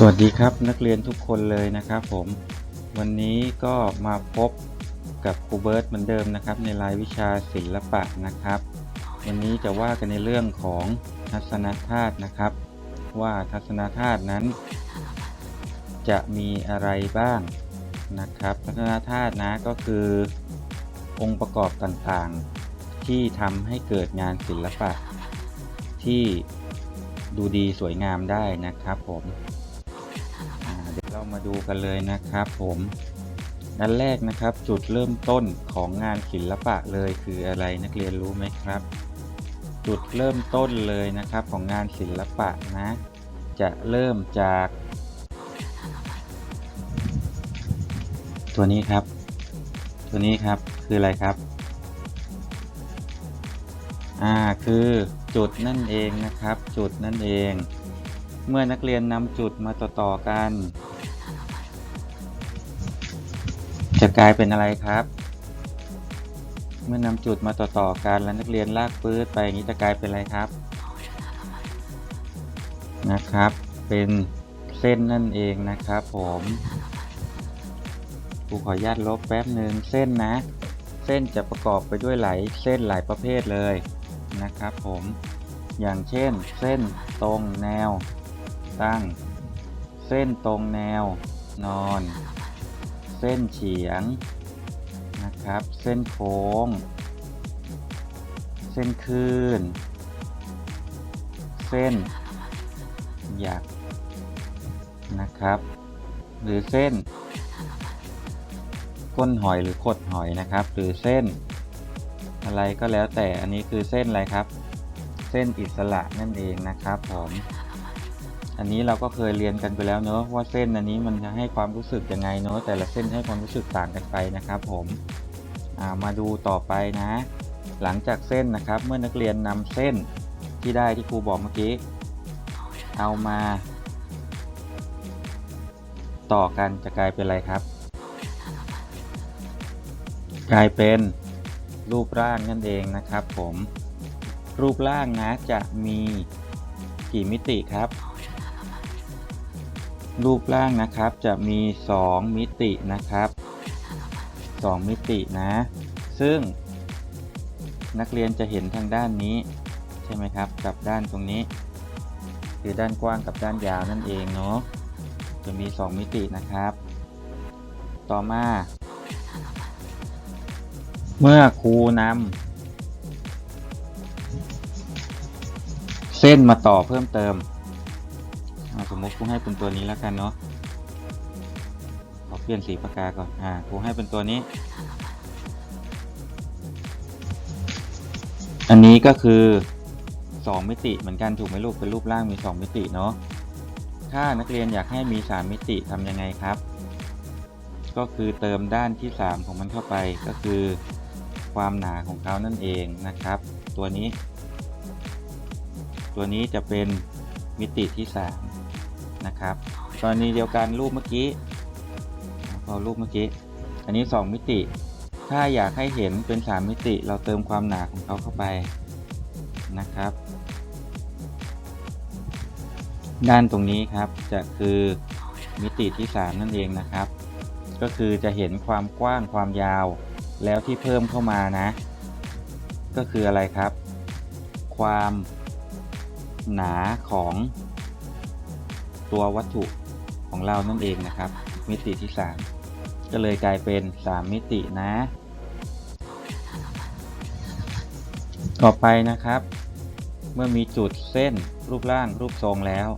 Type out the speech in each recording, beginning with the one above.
สวัสดีครับนักเรียนทุกคนเลยนะครับผมวันนี้ก็มาพบกับครูเบิร์ตเหมือนเดิมนะครับ ในรายวิชาศิลปะนะครับ วันนี้จะว่ากันในเรื่องของทัศนธาตุนะครับ ว่าทัศนธาตุนั้น จะมีอะไรบ้างนะครับ ทัศนธาตุนะก็คือ องค์ประกอบต่างๆ ที่ทำให้เกิดงานศิลปะ ที่ดูดีสวยงามได้นะครับผม มาดูกันเลยนะครับผมด้านแรกนะครับจุดเริ่มต้นของงานศิลปะเลยคืออะไรนักเรียนรู้ไหมครับ จุดเริ่มต้นเลยนะครับของงานศิลปะนะ จะเริ่มจาก ตัวนี้ครับ ตัวนี้ครับคืออะไรครับอ่าคือจุดนั่นเองนะครับ จุดนั่นเอง เมื่อนักเรียนนำจุดมาต่อๆกัน จะกลายเป็นอะไรครับ เมื่อนำจุดมาต่อๆกันแล้วนักเรียนลากปื้ดไปอย่างนี้จะกลายเป็นอะไรครับ นะครับ เป็นเส้นนั่นเองนะครับผมครูขออนุญาตลบแป๊บหนึ่งเส้นนะ เส้นจะประกอบไปด้วยหลายเส้นหลายประเภทเลยนะครับผมอย่างเช่น เส้นตรงแนว ตั้ง เส้นตรงแนว นอน เส้นเฉียงนะครับ เส้นโค้ง เส้นคลื่น เส้นหยักนะครับ หรือเส้น ก้นหอยหรือขดหอยนะครับ หรือเส้น อะไรก็แล้วแต่อันนี้คือเส้นอะไรครับ เส้นอิสระนั่นเองนะครับผม อันนี้เราก็เคยเรียนกันไปแล้วเนอะว่าเส้นอันนี้มันจะให้ความรู้สึกยังไงเนอะแต่ละเส้นให้ความรู้สึกต่างกันไปนะครับผมามาดูต่อไปนะ หลังจากเส้นนะครับเมื่อนักเรียนนำเส้นที่ได้ที่ครูบอกเมื่อกี้ เอามา ต่อกันจะกลายเป็นอะไรครับ กลายเป็นรูปร่างนั่นเองนะครับผม รูปร่างนะจะมีกี่มิติครับ รูปร่างนะครับจะมี 2 มิตินะครับ 2 มิตินะ ซึ่ง นักเรียนจะเห็นทางด้านนี้ ใช่ไหมครับ กับด้านตรงนี้ คือด้านกว้างกับด้านยาวนั่นเองเนาะจะมี 2 มิตินะครับ ต่อมา เมื่อครูนำเส้นมาต่อเพิ่มเติม สมมติครูให้เป็นตัวนี้แล้วกันเนาะขอเปลี่ยนสีปากกาก่อน อ่าครูให้เป็นตัวนี้ อันนี้ก็คือ 2 มิติเหมือนกันถูกไหมลูก เป็นรูปร่างมี 2 มิติเนาะ ถ้านักเรียนอยากให้มี 3 มิติทำยังไงครับ ก็คือเติมด้านที่ 3 ของมันเข้าไป ก็คือความหนาของเขานั่นเองนะครับ ตัวนี้ ตัวนี้จะเป็นมิติที่ 3 นะครับกรณีเดียวกันรูปเมื่อกี้พอรูปเมื่อกี้ อันนี้ 2 มิติ ถ้าอยากให้เห็นเป็น 3 มิติ เราเติมความหนาของเขาเข้าไปนะครับ ด้านตรงนี้ครับจะคือมิติที่ 3 นั่นเองนะครับ ก็คือจะเห็นความกว้างความยาว แล้วที่เพิ่มเข้ามานะ ก็คืออะไรครับ ความหนาของ ตัววัตถุของเรานั่นเองนะครับ มิติที่ 3 ก็เลยกลายเป็น 3 มิตินะ ต่อไปนะครับ เมื่อมีจุดเส้นรูปร่างรูปทรงแล้ว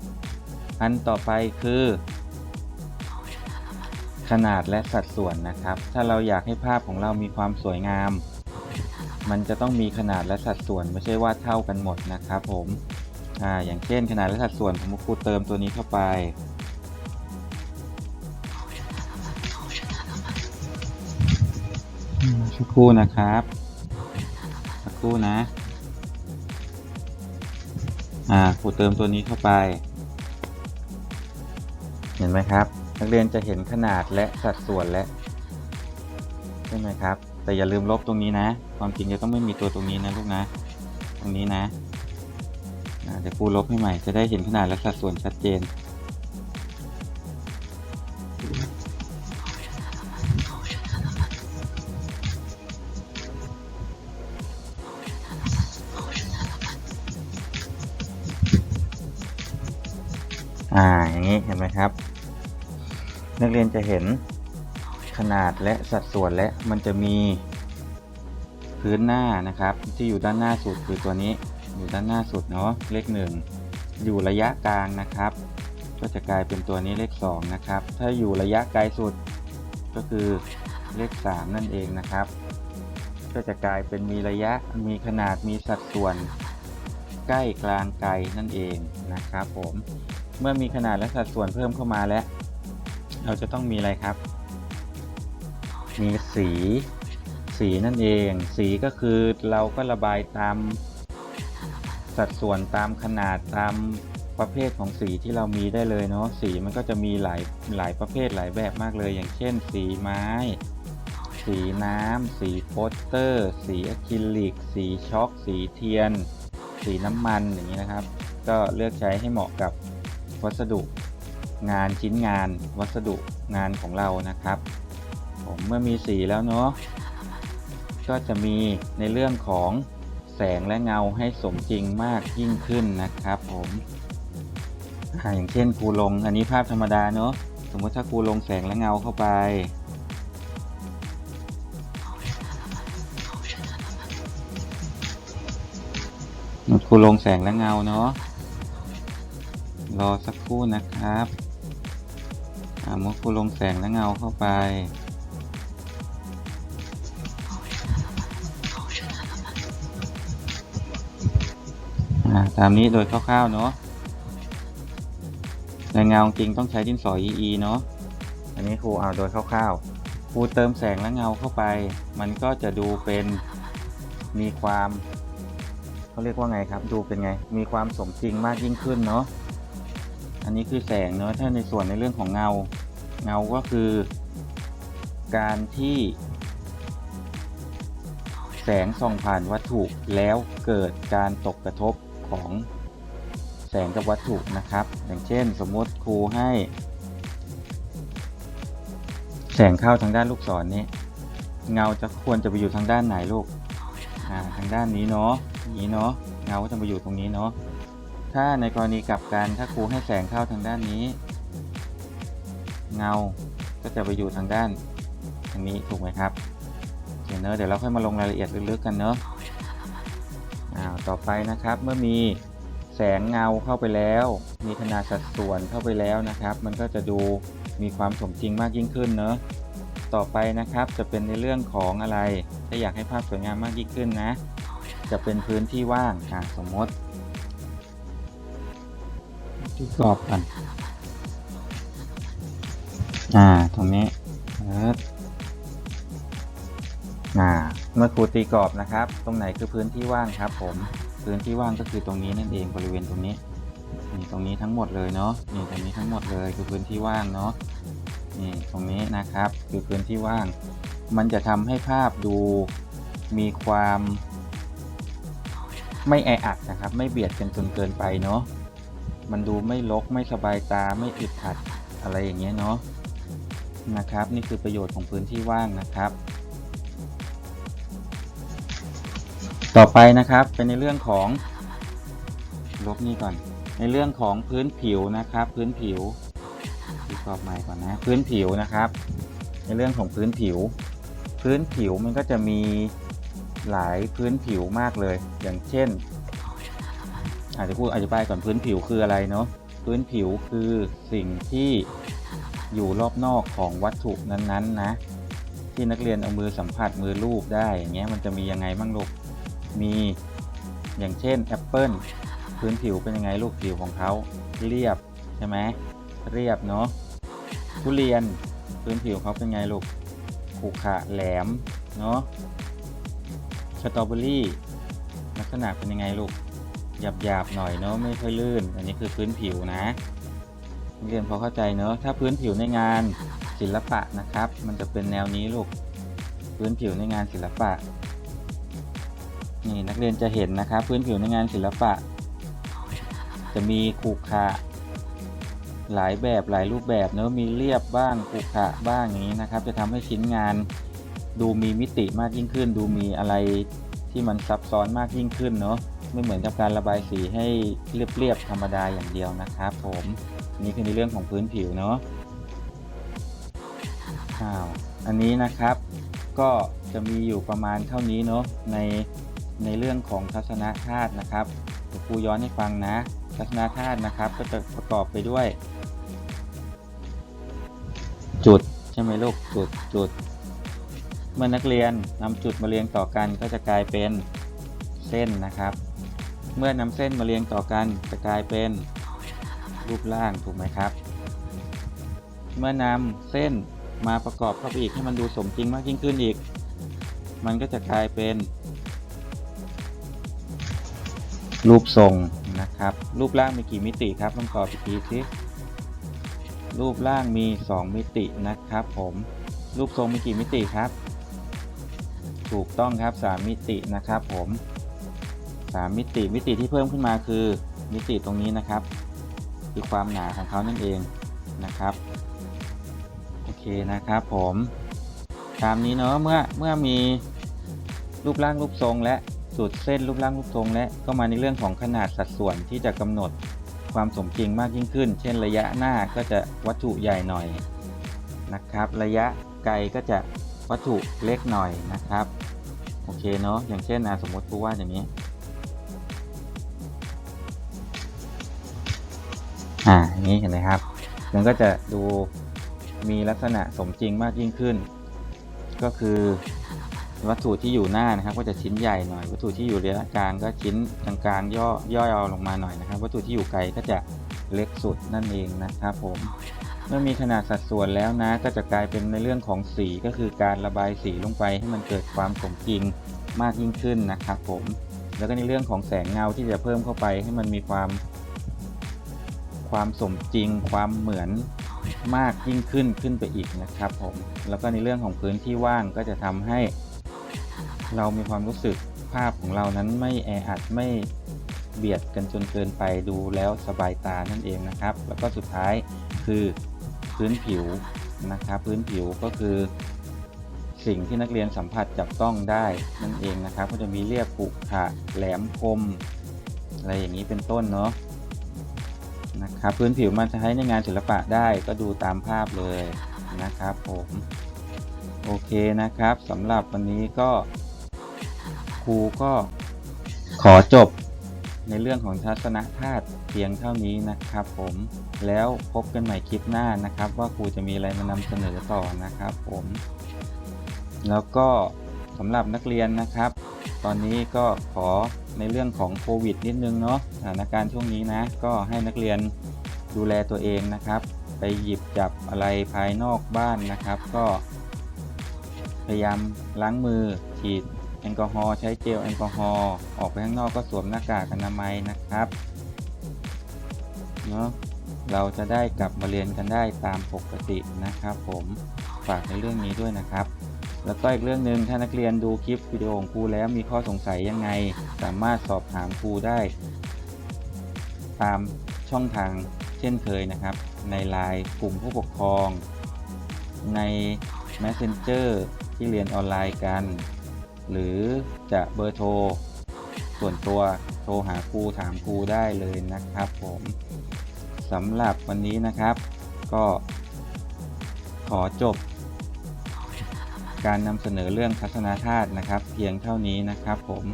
อันต่อไปคือ ขนาดและสัดส่วนนะครับ ถ้าเราอยากให้ภาพของเรามีความสวยงาม มันจะต้องมีขนาดและสัดส่วนไม่ใช่ว่าเท่ากันหมดนะครับผม อ่าอย่างเช่นขนาดและสัดส่วนผมครูเติมตัวนี้เข้าไป สักครู่นะครับสักครู่นะ อ่าครูเติมตัวนี้เข้าไป เห็นไหมครับ นักเรียนจะเห็นขนาดและสัดส่วนและใช่ไหมครับ แต่อย่าลืมลบตรงนี้นะ ความจริงจะต้องไม่มีตัวตรงนี้นะลูกนะ ตรงนี้นะ เดี๋ยวครูลบให้ใหม่จะได้เห็นขนาดและสัดส่วนชัดเจน อ่า อย่างนี้เห็นไหมครับ นักเรียนจะเห็นขนาดและสัดส่วนและมันจะมีพื้นหน้านะครับ ที่อยู่ด้านหน้าสุดคือตัวนี้ อยู่ด้านหน้าสุดเนาะเลขหนึ่งอยู่ระยะกลางนะครับ ก็จะกลายเป็นตัวนี้เลขสองนะครับ ถ้าอยู่ระยะไกลสุดก็คือเลขสามนั่นเองนะครับ ก็จะกลายเป็นมีระยะมีขนาดมีสัดส่วน ใกล้กลางไกลนั่นเองนะครับผมเมื่อมีขนาดและสัดส่วนเพิ่มเข้ามาแล้ว เราจะต้องมีอะไรครับ มีสี สีนั่นเอง สีก็คือเราก็ระบายตาม สัดส่วนตามขนาดตามประเภทของสีที่เรามีได้เลยเนาะสีมันก็จะมีหลายหลายประเภทหลายแบบมากเลย อย่างเช่น สีไม้ สีน้ำ สีโปสเตอร์ สีอะคริลิก สีช็อกสีเทียน สีน้ำมันอย่างนี้นะครับ ก็เลือกใช้ให้เหมาะกับวัสดุงานชิ้นงานวัสดุงานของเรานะครับ ผมเมื่อมีสีแล้วเนาะก็จะมีในเรื่องของ แสงและเงาให้สมจริงมากยิ่งขึ้นนะครับ ผมอย่างเช่นครูลงอันนี้ภาพธรรมดาเนาะสมมติถ้าครูลงแสงและเงาเข้าไป ครูลงแสงและเงาเนาะรอสักครู่นะครับอ่าเมื่อครูลงแสงและเงาเข้าไป อ่าตามนี้โดยคร่าวๆเนาะในเงาจริงต้องใช้ดินสอ EE เนาะอันนี้ครูเอาโดยคร่าวๆครูเติมแสงและเงาเข้าไป มันก็จะดูเป็นมีความเขาเรียกว่าไงครับ ดูเป็นไง มีความสมจริงมากยิ่งขึ้นเนาะอันนี้คือแสงเนาะถ้าในส่วนในเรื่องของเงา เงาก็คือ การที่ แสงส่องผ่านวัตถุแล้วเกิดการตกกระทบ ของแสงกับวัตถุนะครับ อย่างเช่น สมมติครูให้ แสงเข้าทางด้านลูกศรนี้ เงาจะควรจะไปอยู่ทางด้านไหนลูกาทางด้านนี้เนาะนี้เนาะเงาก็จะมาอยู่ตรงนี้เนาะถ้าในกรณีกลับกันถ้าครูให้แสงเข้าทางด้านนี้ เงาก็จะไปอยู่ทางด้านทางนี้ถูกไหมครับเดี๋ยวเนอะเดี๋ยวเราค่อยมาลงรายละเอียดลึกๆกันเนอะ อ้าวต่อไปนะครับเมื่อมีแสงเงาเข้าไปแล้ว มีขนาดสัดส่วนเข้าไปแล้วนะครับ มันก็จะดูมีความสมจริงมากยิ่งขึ้นเนอะต่อไปนะครับจะเป็นในเรื่องของอะไร ถ้าอยากให้ภาพสวยงามมากยิ่งขึ้นนะ จะเป็นพื้นที่ว่างอะสมมติที่กรอบกันอ่าตรงนี้เอิร์ธอ่าเมื่อครูตีกรอบนะครับ ตรงไหนคือพื้นที่ว่างครับผม พื้นที่ว่างก็คือตรงนี้นั่นเองบริเวณตรงนี้นี่ตรงนี้ทั้งหมดเลยเนาะนี่ตรงนี้ทั้งหมดเลยคือพื้นที่ว่างเนาะนี่ตรงนี้นะครับคือพื้นที่ว่าง มันจะทำให้ภาพดูมีความไม่แออัดนะครับ ไม่เบียดกันจนเกินไปเนาะมันดูไม่รกไม่สบายตาไม่อึดอัดอะไรอย่างเงี้ยเนาะนะครับ นี่คือประโยชน์ของพื้นที่ว่างนะครับ ต่อไปนะครับเป็นในเรื่องของลบนี่ก่อน ในเรื่องของพื้นผิวนะครับ พื้นผิวที่กรอบใหม่ก่อนนะ พื้นผิวนะครับ ในเรื่องของพื้นผิว พื้นผิวมันก็จะมีหลายพื้นผิวมากเลย อย่างเช่น อาจจะพูดอธิบายก่อนพื้นผิวคืออะไรเนาะพื้นผิวคือสิ่งที่อยู่รอบนอกของวัตถุนั้นๆนะที่นักเรียนเอามือสัมผัสมือรูปได้อย่างเงี้ยมันจะมียังไงบ้างลูก มีอย่างเช่นแอปเปิลพื้นผิวเป็นยังไงลูกผิวของเขาเรียบใช่ไหมเรียบเนาะทุเรียนพื้นผิวเขาเป็นไงลูกขรุขระแหลมเนาะสตรอเบอรี่ลักษณะเป็นยังไงลูกหยาบๆหน่อยเนาะไม่ค่อยลื่น อันนี้คือพื้นผิวนะเรียนพอเข้าใจเนาะถ้าพื้นผิวในงานศิลปะนะครับ มันจะเป็นแนวนี้ลูกพื้นผิวในงานศิลปะ นี่นักเรียนจะเห็นนะครับพื้นผิวในงานศิลปะ จะมีขรุขะหลายแบบหลายรูปแบบเนอะมีเรียบบ้างขรุขะบ้างอย่างนี้นะครับ จะทำให้ชิ้นงานดูมีมิติมากยิ่งขึ้น ดูมีอะไรที่มันซับซ้อนมากยิ่งขึ้นเนาะไม่เหมือนกับการระบายสีให้เรียบๆธรรมดาอย่างเดียวนะครับผมนี่คือในเรื่องของพื้นผิวเนาะอ้าวอันนี้นะครับก็จะมีอยู่ประมาณเท่านี้เนาะใน ในเรื่องของทัศนธาตุนะครับเดี๋ยวครูย้อนให้ฟังนะ ทัศนธาตุนะครับ ก็จะประกอบไปด้วย จุดใช่ไหมลูกจุดจุด เมื่อนักเรียนนำจุดมาเรียงต่อกันก็จะกลายเป็นเส้นนะครับ เมื่อนำเส้นมาเรียงต่อกันจะกลายเป็นรูปร่างถูกไหมครับ เมื่อนำเส้นมาประกอบเข้าไปอีกให้มันดูสมจริงมากยิ่งขึ้นอีก มันก็จะกลายเป็น รูปทรงนะครับ รูปร่างมีกี่มิติครับลองตอบอีกทีสิรูปร่างมี 2 มิตินะครับ ผม รูปทรงมีกี่มิติครับ ถูกต้องครับ 3 มิตินะครับผม 3 มิติมิติที่เพิ่มขึ้นมาคือ มิติตรงนี้นะครับ คือความหนาของเขานั่นเองนะครับโอเคนะครับผมตามนี้เนาะเมื่อเมื่อมีรูปร่างรูปทรงและ สูตรเส้นรูปร่างรูปทรงและก็มาในเรื่องของขนาดสัดส่วนที่จะกำหนดความสมจริงมากยิ่งขึ้น เช่นระยะหน้าก็จะวัตถุใหญ่หน่อยนะครับ ระยะไกลก็จะวัตถุเล็กหน่อยนะครับ โอเคเนาะอย่างเช่นอะสมมติกูว่าอย่างนี้อ่าอย่างนี้เห็นไหมครับ มันก็จะดูมีลักษณะสมจริงมากยิ่งขึ้น ก็คือ วัตถุที่อยู่หน้านะครับ ก็จะชิ้นใหญ่หน่อย วัตถุที่อยู่ระยะกลางก็ชิ้นกลางๆย่อย่อยเอาลงมาหน่อยนะครับ วัตถุที่อยู่ไกลก็จะเล็กสุดนั่นเองนะครับผมเมื่อมีขนาดสัดส่วนแล้วนะ ก็จะกลายเป็นในเรื่องของสีก็คือการระบายสีลงไปให้มันเกิดความสมจริงมากยิ่งขึ้นนะครับผม แล้วก็ในเรื่องของแสงเงาที่จะเพิ่มเข้าไปให้มันมีความ ความสมจริง ความเหมือนมากยิ่งขึ้นขึ้นไปอีกนะครับผม แล้วก็ในเรื่องของพื้นที่ว่างก็จะทำให้ เรามีความรู้สึกภาพของเรานั้นไม่แออัดไม่เบียดกันจนเกินไปดูแล้วสบายตานั่นเองนะครับ แล้วก็สุดท้ายคือพื้นผิวนะครับ พื้นผิวก็คือ สิ่งที่นักเรียนสัมผัสจับต้องได้นั่นเองนะครับ ก็จะมีเรียบปุขะแหลมคม อะไรอย่างนี้เป็นต้นเนาะนะครับพื้นผิวมันใช้ในงานศิลปะได้ก็ดูตามภาพเลยนะครับผม โอเคนะครับสำหรับวันนี้ก็ ครูก็ขอจบในเรื่องของทัศนธาตุเพียงเท่านี้นะครับผมแล้วพบกันใหม่คลิปหน้านะครับ ว่าครูจะมีอะไรมานำเสนอต่อนะครับผม แล้วก็สำหรับนักเรียนนะครับ ตอนนี้ก็ขอในเรื่องของโควิดนิดนึงเนาะสถานการณ์ช่วงนี้นะ ก็ให้นักเรียนดูแลตัวเองนะครับ ไปหยิบจับอะไรภายนอกบ้านนะครับ ก็พยายามล้างมือฉีด แอลกอฮอล์ใช้เจลแอลกอฮอล์ออกไปข้างนอกก็สวมหน้ากากอนามัยนะครับเนาะเราจะได้กลับมาเรียนกันได้ตามปกตินะครับ ผมฝากในเรื่องนี้ด้วยนะครับ แล้วก็อีกเรื่องหนึ่งถ้านักเรียนดูคลิปวิดีโอของครูแล้วมีข้อสงสัยยังไง สามารถสอบถามครูได้ ตามช่องทางเช่นเคยนะครับ ในไลน์กลุ่มผู้ปกครอง ใน Messenger ที่เรียนออนไลน์กัน หรือจะเบอร์โทร ส่วนตัวโทรหาครูถามครูได้เลยนะครับผมสำหรับวันนี้นะครับ ก็ขอจบ การนำเสนอเรื่องทัศนธาตุนะครับ เพียงเท่านี้นะครับผม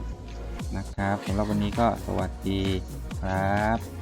นะครับสำหรับวันนี้ก็สวัสดีครับ